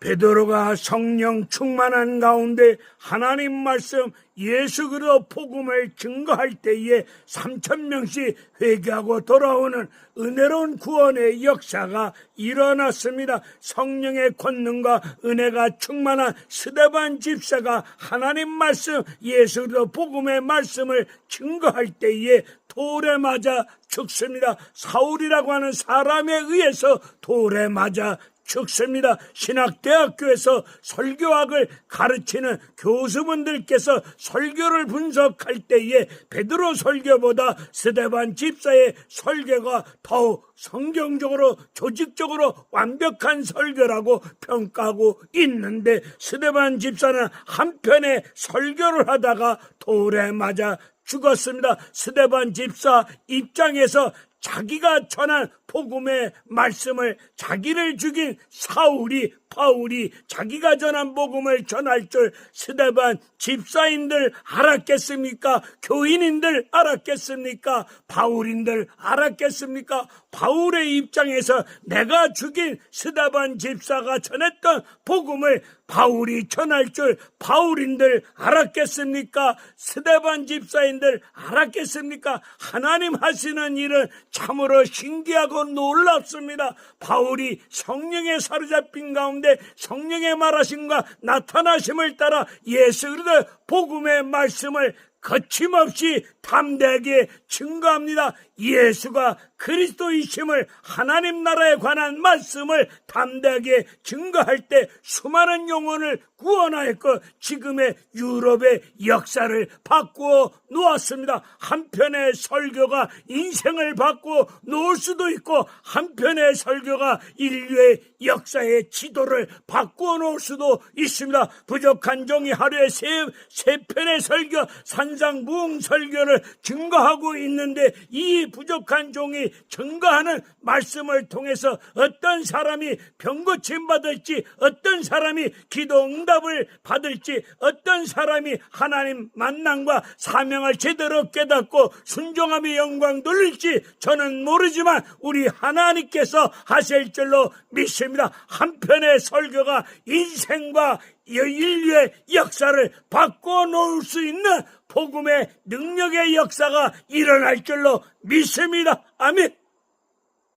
베드로가 성령 충만한 가운데 하나님 말씀 예수 그리스도 복음을 증거할 때에 3천 명씩 회개하고 돌아오는 은혜로운 구원의 역사가 일어났습니다. 성령의 권능과 은혜가 충만한 스데반 집사가 하나님 말씀 예수 그리스도 복음의 말씀을 증거할 때에 돌에 맞아 죽습니다. 사울이라고 하는 사람에 의해서 돌에 맞아 죽습니다. 신학대학교에서 설교학을 가르치는 교수분들께서 설교를 분석할 때에 베드로 설교보다 스데반 집사의 설교가 더욱 성경적으로 조직적으로 완벽한 설교라고 평가하고 있는데 스데반 집사는 한편의 설교를 하다가 돌에 맞아 죽었습니다. 스데반 집사 입장에서 자기가 전한 복음의 말씀을 자기를 죽인 사울이 바울이 자기가 전한 복음을 전할 줄 스데반 집사인들 알았겠습니까? 교인인들 알았겠습니까? 바울인들 알았겠습니까? 바울의 입장에서 내가 죽인 스데반 집사가 전했던 복음을 바울이 전할 줄 바울인들 알았겠습니까? 스데반 집사인들 알았겠습니까? 하나님 하시는 일은 참으로 신기하고 놀랍습니다. 바울이 성령에 사로잡힌 가운데 성령의 말하심과 나타나심을 따라 예수 그리스도 복음의 말씀을 거침없이 담대하게 증거합니다. 예수가 그리스도이심을 하나님 나라에 관한 말씀을 담대하게 증거할 때 수많은 영혼을 구원하였고 지금의 유럽의 역사를 바꾸어 놓았습니다. 한편의 설교가 인생을 바꾸어 놓을 수도 있고 한편의 설교가 인류의 역사의 지도를 바꾸어 놓을 수도 있습니다. 부족한 종이 하루에 세, 세 편의 설교, 산상부흥 설교를 증거하고 있는데 이 부족한 종이 증거하는 말씀을 통해서 어떤 사람이 병고침 받을지 어떤 사람이 기도 응답을 받을지 어떤 사람이 하나님 만남과 사명을 제대로 깨닫고 순종함의 영광 돌릴지 저는 모르지만 우리 하나님께서 하실 줄로 믿습니다. 한편의 설교가 인생과 인류의 역사를 바꿔 놓을 수 있는 복음의 능력의 역사가 일어날 줄로 믿습니다. 아멘.